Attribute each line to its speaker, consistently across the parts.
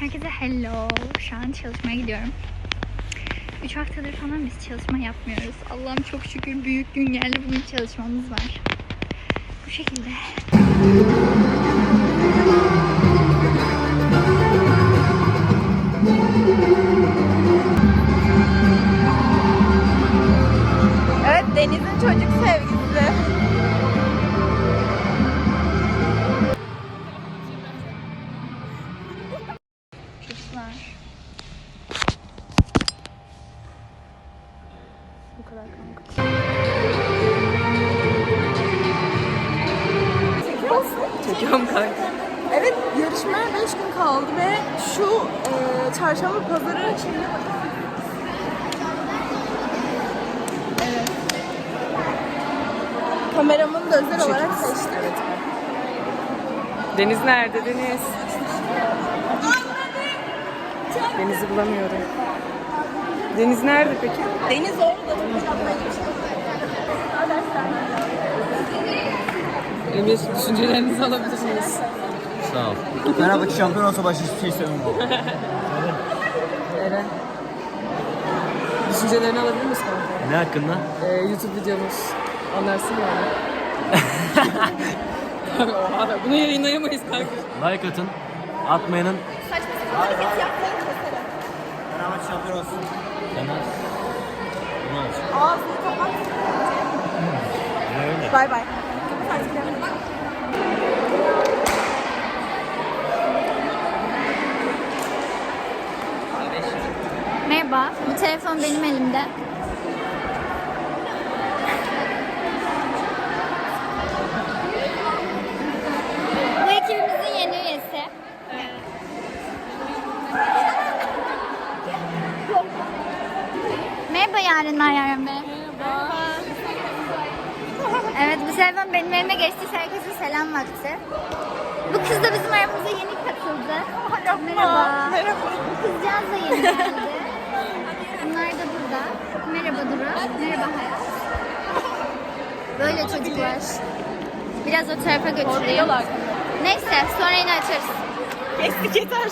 Speaker 1: Herkese hello. Şu an çalışmaya gidiyorum. 3 haftadır falan biz çalışma yapmıyoruz. Allah'ım çok şükür büyük gün geldi. Bugün çalışmamız var. Bu şekilde.
Speaker 2: Çekiyorum kanka. Evet yarışmaya 5 gün kaldı ve şu e, çarşamba pazarı şimdi Evet. Kameramın da özel olarak seçtim.
Speaker 3: Deniz nerede Deniz? Deniz'i bulamıyorum. Deniz nerede peki?
Speaker 2: Deniz orada.
Speaker 3: Emir düşüncelerinizi alabilirsiniz.
Speaker 4: Sağ ol. Fenerbahçe şampiyon olsa başka hiçbir şey istemem.
Speaker 3: Eren. Düşüncelerini alabilir miyiz kanka?
Speaker 4: Ne hakkında?
Speaker 3: Ee, YouTube videomuz. Anlarsın yani. Oha bunu yayınlayamayız kanka.
Speaker 4: Like atın. Atmayanın... Fenerbahçe şampiyon olsun. Demez. Ne olsun?
Speaker 2: Ağzını kapat.
Speaker 4: Öyle?
Speaker 2: Bay bay.
Speaker 1: Merhaba. Bu telefon benim elimde. Bu ekibimizin yeni üyesi. Merhaba Yarenler Yaren Bey. Merhaba. Evet bu telefon benim elime geçti. Herkese selam vakti. Bu kız da bizim aramıza yeni katıldı. Merhaba.
Speaker 2: Merhaba.
Speaker 1: Bu kızcağız da yeni geldi. Bunlar da burada. Merhaba Duru. Merhaba Hayat. Böyle çocuklar. Biraz o tarafa götüreyim. Neyse sonra yine açarız.
Speaker 2: Kestik yeter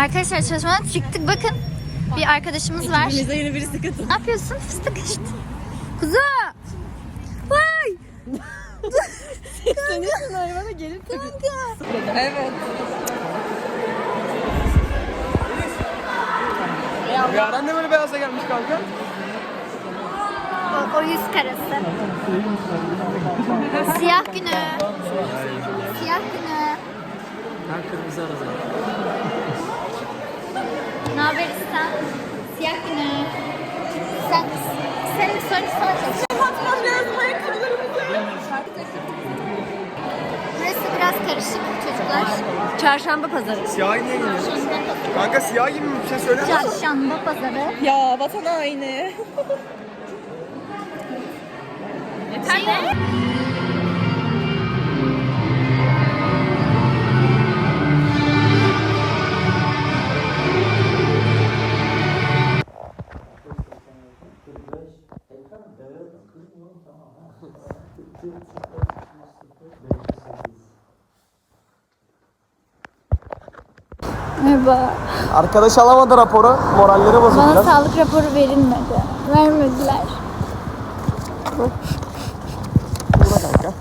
Speaker 1: Arkadaşlar çalışmadan çıktık. Bakın bir arkadaşımız var.
Speaker 2: Bize yeni birisi katıldı.
Speaker 1: Ne yapıyorsun? Fıstık işte. Kuzu. Vay.
Speaker 2: Senin hayvana gelip
Speaker 1: Kanka.
Speaker 2: Evet.
Speaker 3: Yaren de böyle beyaza gelmiş kanka.
Speaker 1: O, o yüz karası. Siyah günü. Siyah günü.
Speaker 4: Ben kırmızı arada.
Speaker 1: Ne haber sen? Siyah günü. Sen, senin sorun sana çalışıyor.
Speaker 2: Patron lazım ayakkabılarımızı.
Speaker 1: Burası biraz karışık çocuklar.
Speaker 2: Çarşamba pazarı.
Speaker 3: Siyah niye geliyor? Kanka siyah gibi mi bir şey söyle.
Speaker 1: Çarşamba pazarı.
Speaker 2: Ya vatan haini.
Speaker 1: Yeter mi? Merhaba.
Speaker 4: Arkadaş alamadı raporu. Moralleri bozuldu
Speaker 1: Bana
Speaker 4: biraz.
Speaker 1: sağlık raporu verilmedi. Vermediler.
Speaker 4: Burada kanka.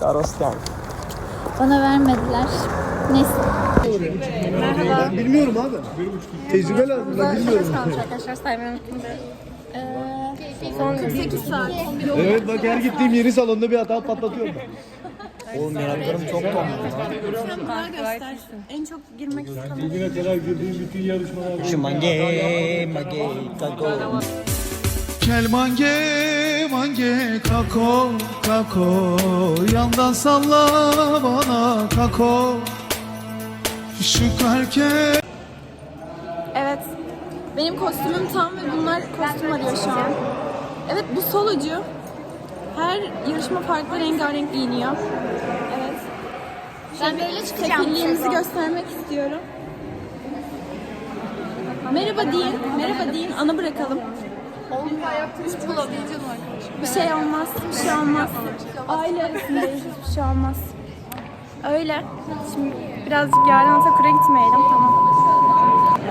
Speaker 4: Karos.
Speaker 1: Bana vermediler. Neyse.
Speaker 5: Bilmiyorum abi. Tecrübe lazım. Ben bilmiyorum.
Speaker 2: Arkadaşlar saymayı unuttum. Son 8 saat.
Speaker 5: Evet bak her gittiğim yeni salonda bir hata patlatıyorum.
Speaker 4: Oğlum yanaklarım çok.
Speaker 2: Bana göstersin. En çok girmek istedim.
Speaker 5: Bugüne kadar girdiğim bütün yarışmalar.
Speaker 4: Şu mange, mange, kako.
Speaker 5: Kel mange, mange, kako, kako. Yandan salla bana kako. Şu karke.
Speaker 2: Evet. Benim kostümüm tam ve bunlar kostüm arıyor şu an. Evet bu solucu. Her yarışma farklı rengarenk giyiniyor. Evet.
Speaker 1: Ben böyle çıkacağım.
Speaker 2: Tekilliğimizi göstermek istiyorum. Merhaba deyin. Merhaba deyin. Ana bırakalım. Bir şey olmaz, bir şey olmaz. Aile arasındayız, bir şey olmaz. Öyle. Şimdi birazcık yarın Sakura gitmeyelim, tamam.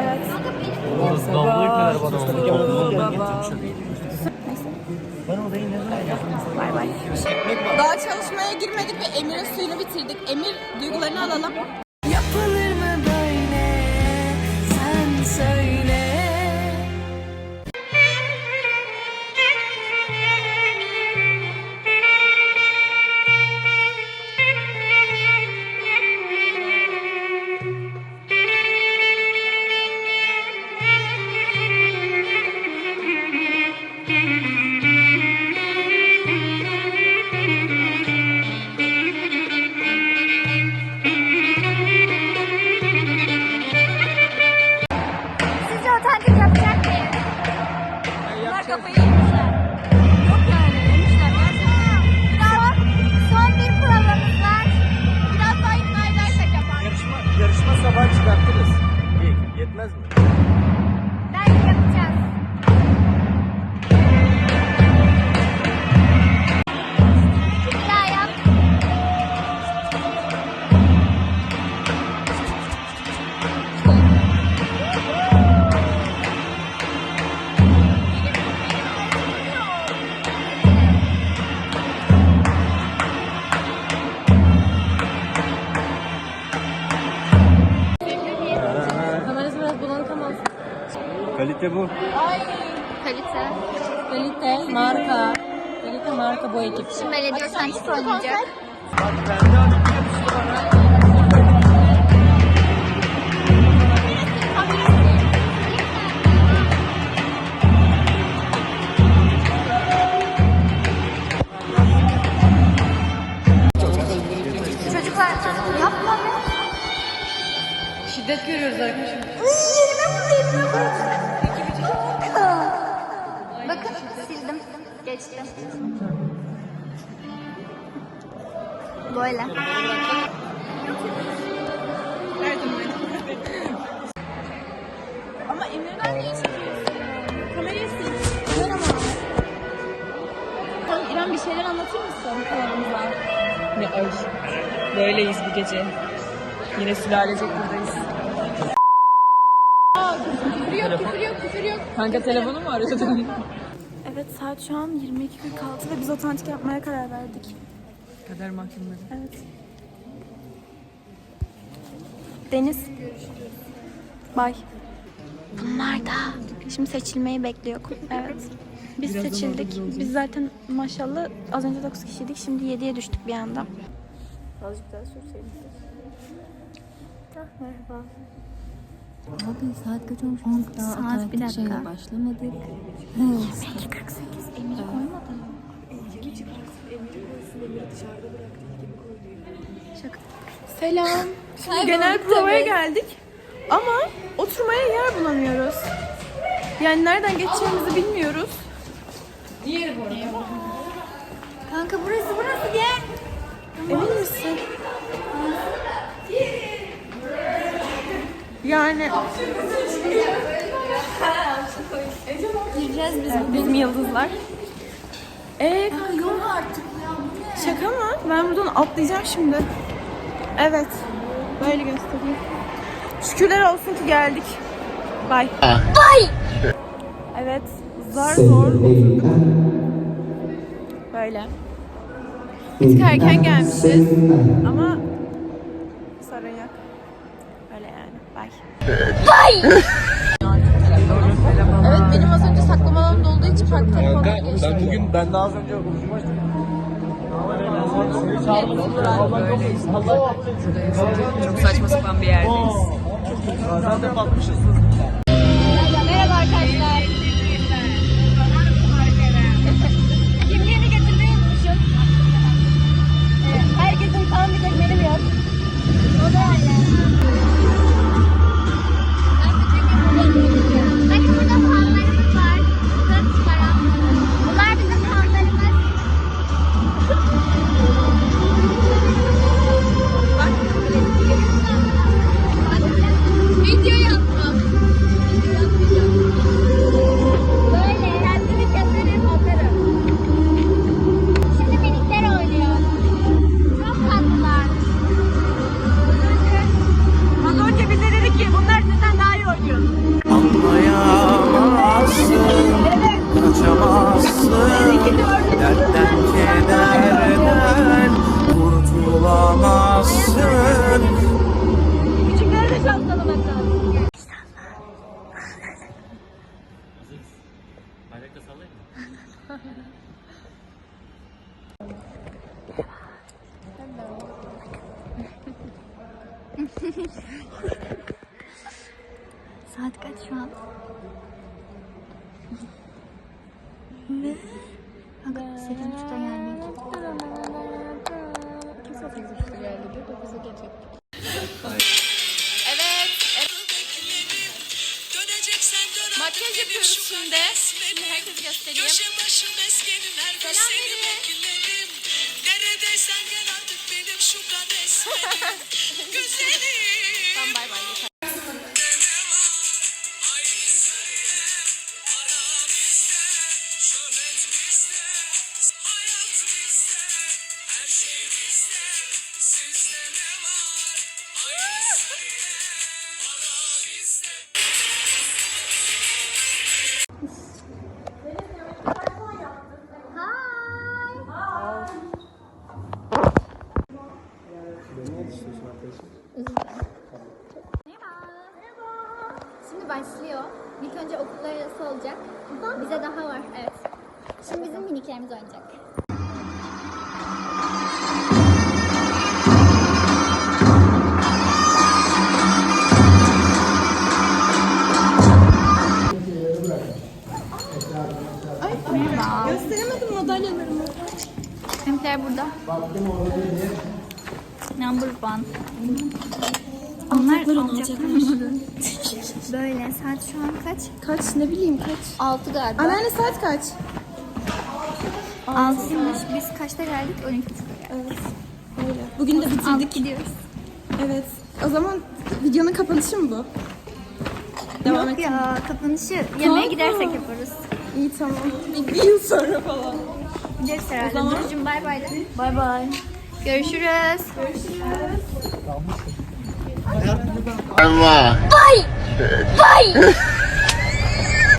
Speaker 2: Evet. Bay bay. Daha çalışmaya girmedik ve Emir'in suyunu bitirdik. Emir duygularını alalım.
Speaker 4: Kalite bu.
Speaker 1: Kalite.
Speaker 3: Kalite, marka. Kalite, marka bu ekip.
Speaker 1: Şimdi belediye otantik oynayacak. Çocuklar yapma be.
Speaker 3: Şiddet görüyoruz arkadaşlar.
Speaker 1: Bakın Geçti. Böyle.
Speaker 2: Ama Emir'den niye çekiyorsun? Kamerayı sil. Tamam, İrem bir şeyler anlatır mısın kanalımıza?
Speaker 3: Ne ay. Böyleyiz bu gece. Yine sülalecek buradayız.
Speaker 2: Küfür yok, küfür yok, küfür yok.
Speaker 3: Kanka telefonu mu arıyordun?
Speaker 2: Evet saat şu an 22.46 ve biz otantik yapmaya karar verdik.
Speaker 3: Kader mahkumları.
Speaker 2: Evet. Deniz. Bay. Bunlar da şimdi seçilmeyi bekliyor. Evet. Biz seçildik. Biz zaten maşallah az önce 9 kişiydik. Şimdi 7'ye düştük bir anda. Azıcık daha sürseydiniz. merhaba.
Speaker 6: Abi saat kaç olmuş? 10 daha
Speaker 2: Saat bir dakika.
Speaker 6: şeyle başlamadık.
Speaker 2: 2.48 Emir'i koymadı. Şaka. Selam. Şimdi genel provaya geldik. Ama oturmaya yer bulamıyoruz. Yani nereden geçeceğimizi bilmiyoruz.
Speaker 1: Kanka burası burası gel.
Speaker 2: Emin misin? Yani
Speaker 1: Gireceğiz biz.
Speaker 2: bizim yıldızlar. Ee, yok artık Şaka mı? Ben buradan atlayacağım şimdi. Evet. Böyle göstereyim. Şükürler olsun ki geldik. Bay. Bay. Evet. Zar zor oturduk. Böyle. Bir tık erken gelmişiz. Ama sorun yok. Öyle yani. Bay. Bay. evet benim az önce saklama alanımda olduğu için farklı telefonlara geçtim.
Speaker 4: Ben bugün, ben daha az önce konuşma açtım.
Speaker 3: Çok saçma sapan bir yerdeyiz.
Speaker 4: Zaten batmışız.
Speaker 1: Merhaba arkadaşlar.
Speaker 7: Kadesmenim Güzelim
Speaker 2: Tamam bay bay.
Speaker 1: Şimdi başlıyor. İlk önce okullar arası olacak. Bize daha var. Evet. Şimdi bizim miniklerimiz oynayacak.
Speaker 2: Gösteremedim madalyalarımı.
Speaker 1: Benimkiler burada. Number one. Onlar alacaklar. Böyle saat şu an kaç?
Speaker 2: Kaç ne bileyim kaç.
Speaker 1: 6 galiba.
Speaker 2: Anneanne saat kaç?
Speaker 1: 6'ymış. Biz kaçta geldik? 12.30'da geldik.
Speaker 2: Evet. Öyle. Bugün de bitirdik.
Speaker 1: Gidiyoruz.
Speaker 2: Evet. O zaman videonun kapanışı mı bu? Devam
Speaker 1: Yok ya kapanışı yemeğe
Speaker 2: Tamam.
Speaker 1: gidersek yaparız.
Speaker 2: İyi tamam. Bir, bir yıl sonra falan.
Speaker 1: Gideriz herhalde.
Speaker 2: zaman-
Speaker 1: Durucum bay bay de. Bay bay. Görüşürüz.
Speaker 8: Vay! Vay!